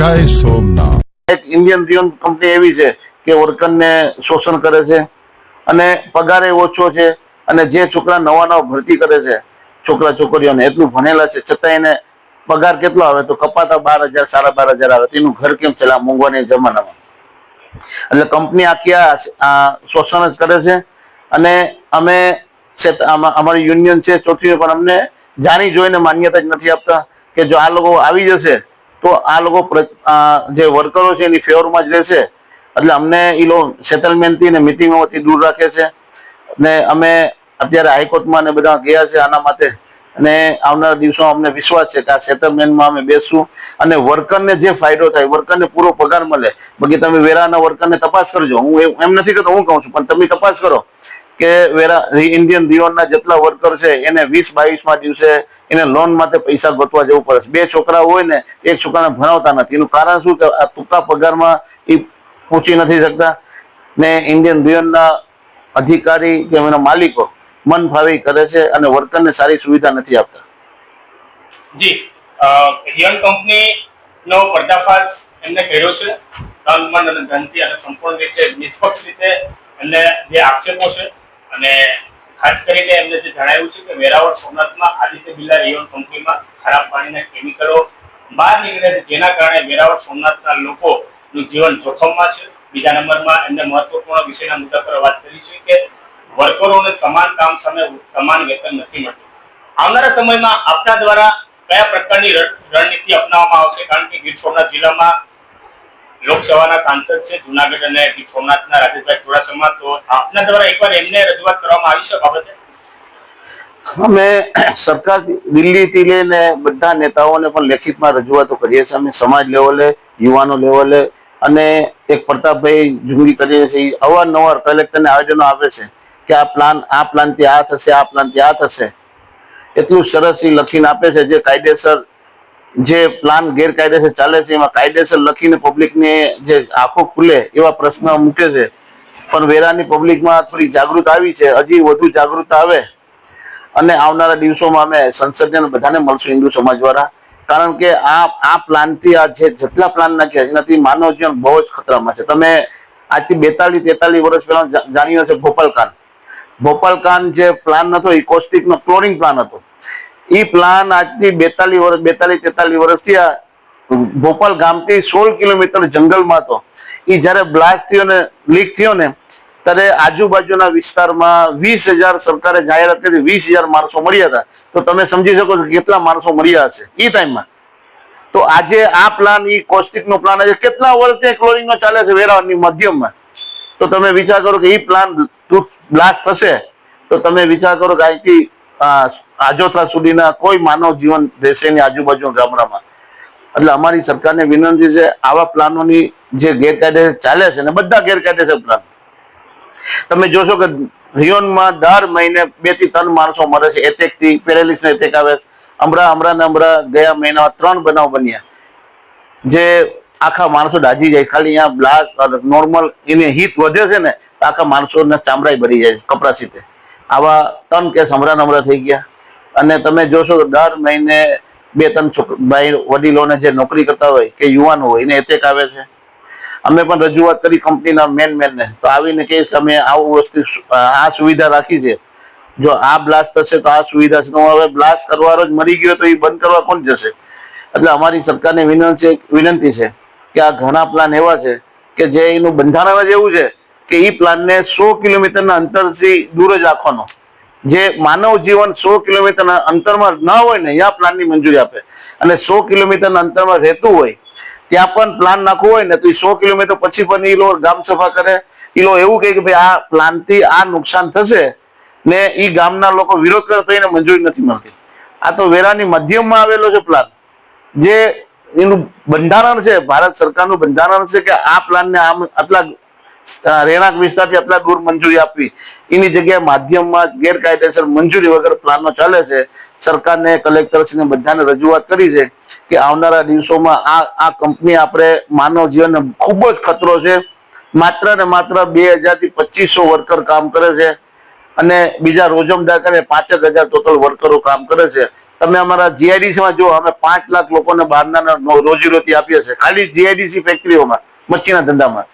જય સોમનાથ. એક Indian rayon company એવી છે કે વર્કરને શોષણ કરે છે અને પગારે ઓછો છે અને જે છોકરા નવા નવા ભરતી કરે છે, છોકરા છોકરીઓને, એટલું ભણેલા છે છતાં એને પગાર કેટલો આવે તો કપાતા બાર હજાર, સાડા બાર હજાર આવે. તો એનું ઘર કેમ ચલા મોંઘવારી જમાનામાં. એટલે કંપની આખી આ શોષણ જ કરે છે અને અમે અમારી યુનિયન છે ચોથી પણ અમને જાણી જોઈને માન્યતા જ નથી આપતા કે જો આ લોકો આવી જશે તો આ લોકો જે વર્કરો છે એની ફેવરમાં જ રહેશે એટલે અમને એ લોકો સેટલમેન્ટથી ને મિટિંગોથી દૂર રાખે છે. ને અમે અત્યારે હાઈકોર્ટમાં ને બધા ગયા છે આના માટે. અને આવનારા દિવસોમાં અમને વિશ્વાસ છે કે આ સેટલમેન્ટમાં અમે બેસશું. અને વર્કરને જે ફાયદો થાય વર્કરને પૂરો પગાર મળે. બાકી તમે વેરાના વર્કરને તપાસ કરજો. હું એમ નથી કહેતો, હું કહું છું. પણ તમે તપાસ કરો. કે વેરા ઇન્ડિયન રિયોનના જેટલા વર્કર છે, એને વીસ બાવીસમાં દિવસે એને લોન માટે પૈસા ગોતવા જવું પડે બે છોકરા હોય ને, એક છોકરાને ભણાવતા નથી. એનું કારણ શું કે આ ટૂંકા પગારમાં એ પહોંચી નથી શકતા. ને ઇન્ડિયન રિયોનના અધિકારી કે એના માલિકો મન ફાવી કરે છે અને વર્કરને સારી સુવિધા નથી આપતા. જી કંપની નો પર્દાફાશ એમને કર્યો છે. તન અને ધનથી અને સંપૂર્ણ રીતે નિષ્પક્ષ રીતે એમને જે આક્ષેપો છે અને ખાસ કરીને એમને જે જણાવ્યું છે કે વેરાવળ સોમનાથમાં આદિત્ય બિરલા રિયોન કંપનીમાં ખરાબ પાણીના કેમિકલો બહાર નીકળે છે, જેના કારણે વેરાવળ સોમનાથના લોકોનું જીવન જોખમમાં છે. બીજા નંબરમાં એમને મહત્વપૂર્ણ વિષયના મુદ્દા પર વાત કરી છે કે વર્કરોને સમાન કામ સામે સમાન વેતન નથી મળતું. આવનારા સમયમાં આપના દ્વારા કયા પ્રકારની રણ- રણનીતિ અપનાવવામાં આવશે? કારણ કે ગીર સોમનાથ જિલ્લામાં લોકસભાના સાંસદ છે, જુનાગઢ અને ગીર સોમનાથના રાજેશભાઈ ચુડાસમા તો આપના દ્વારા એકવાર એમને રજૂઆત કરવામાં આવી છે બાબતે? અમે સરકાર દિલ્હીથી લઈને બધા નેતાઓને પણ લેખિતમાં રજૂઆતો કરીએ છીએ. અમે સમાજ લેવલે, યુવાનો લેવલે અને એક પ્રતાપભાઈ ઝુંગી કરીએ છીએ. અવારનવાર કલેક્ટરને આયોજનો આપે છે કે આ પ્લાન, આ પ્લાનથી આ થશે, આ પ્લાનથી આ થશે. એટલું સરસ લખીને આપે છે જે કાયદેસર જે પ્લાન ગેરકાયદેસર ચાલે છે એમાં કાયદેસર લખીને પબ્લિકને જે આંખો ખુલે એવા પ્રશ્ન મૂકે છે. પણ વેરાની પબ્લિકમાં થોડી જાગૃત આવી છે હજી વધુ જાગૃત આવે. અને આવનારા દિવસોમાં અમે સંસદને બધાને મળશું હિન્દુ સમાજ દ્વારા. કારણ કે આ આ પ્લાનથી આ જે જેટલા પ્લાન નાખ્યા છે, એનાથી માનવ જીવન બહુ જ ખતરામાં છે. તમે આજથી બેતાલીસ તેતાલીસ વર્ષ પહેલા જાણ્યો હશે ભોપાલકાંડ. ભોપાલકાંડ જે પ્લાન હતો એ કોસ્ટિકનો ક્લોરિંગ પ્લાન હતો. એ પ્લાન આજથી બેતાલીસ વર્ષ બેતાલીસ, તેતાલીસ વર્ષથી આ ભોપાલ ગામથી સોળ કિલોમીટર જંગલમાં હતો. એ જ્યારે બ્લાસ્ટ થયો ને લીક થયો ને, ત્યારે આજુબાજુના વિસ્તારમાં વીસ હજાર સરકારે જાહેરાત કરી, વીસ હજાર માણસો મળ્યા હતા. તો તમે સમજી શકો છો કેટલા માણસો મળ્યા હશે એ ટાઈમમાં તો આજે આ પ્લાન એ કોસ્ટિક નો પ્લાન આજે કેટલા વર્ષથી ક્લોરિંગનો ચાલે છે વેરાવળની મધ્યમમાં? તો તમે વિચાર કરો કે એ પ્લાન બ્લાસ્ટ થશે. તો તમે વિચાર કરો કે અહીંથી આજોથા સુધીના કોઈ માનવ જીવન રહેશે નહીં આજુબાજુ ગામડામાં. એટલે અમારી સરકારને વિનંતી છે, આવા પ્લાનોની જે ગેરકાયદેસર ચાલે છે ને બધા ગેરકાયદેસર પ્લાન. તમે જોશો કે રિયોનમાં દર મહિને બેથી ત્રણ માણસો મરે છે. એટેકથી પેરેલિસ નો એટેક આવે છે. હમણાં હમણાં ને હમણાં ગયા મહિનામાં ત્રણ બનાવ બન્યા. જે આખા માણસો દાજી જાય ખાલી અહીંયા બ્લાસ્ટ, નોર્મલ એની હીટ વધે છે ને આખા માણસોના ચામડાઈ ભરી જાય કપરા સીતે આવા ત્રણ કેસ હમણાં નમરા થઈ ગયા. અને તમે જોશો દર મહિને બે ત્રણ ભાઈ વડીલોને જે નોકરી કરતા હોય કે યુવાનો હોય, એને એટેક આવે છે. અમે પણ રજૂઆત કરી કંપનીના મેન મેનને. તો આવીને કહીશ કે અમે આવું વસ્તુ આ સુવિધા રાખી છે. જો આ બ્લાસ્ટ થશે તો આ સુવિધા છે. તો હવે બ્લાસ્ટ કરવાનો જ મરી ગયો તો એ બંધ કરવા કોણ જશે? એટલે અમારી સરકારને વિનંતી વિનંતી છે કે આ ઘણા પ્લાન એવા છે કે જે એનું બંધારણ જ એવું છે કે એ પ્લાનને સો કિલોમીટરના અંતરથી દૂર જ રાખવાનો. જે માનવ જીવન સો કિલોમીટરના અંતરમાં ન હોય ને ત્યાં પ્લાનની મંજૂરી આપે. અને સો કિલોમીટરના અંતરમાં રહેતું હોય, ત્યાં પણ પ્લાન નાખવો હોય ને, તો એ સો કિલોમીટર પછી પણ એ લોકો ગામ સફા કરે. એ લોકો એવું કહે કે ભાઈ, આ પ્લાનથી આ નુકસાન થશે ને એ ગામના લોકો વિરોધ કરતા એને મંજૂરી નથી મળતી. આ તો વેરાની મધ્યમમાં આવેલો છે પ્લાન જે એનું બંધારણ છે, ભારત સરકારનું બંધારણ છે કે આ પ્લાનને આમ આટલા રહેણાંક વિસ્તારથી આટલા દૂર મંજૂરી આપવી. એની જગ્યાએ માધ્યમમાં ગેરકાયદેસર મંજૂરી વગર પ્લાનો ચાલે છે. સરકારને કલેક્ટરશ્રીને બધાને રજૂઆત કરી છે કે આવનારા દિવસોમાં આ આ કંપની આપણે માનવ જીવનને ખૂબ જ ખતરો છે. માત્ર ને માત્ર બે હજારથી પચીસો વર્કર કામ કરે છે અને બીજા રોજમદાર કરે પાંચેક હજાર ટોટલ વર્કરો કામ કરે છે. તમે અમારા જીઆઈડીસીમાં જો અમે પાંચ લાખ લોકોને બહારના રોજીરોટી આપીએ છીએ. ખાલી જીઆઈડીસી ફેક્ટરીઓમાં મચ્છીના ધંધામાં.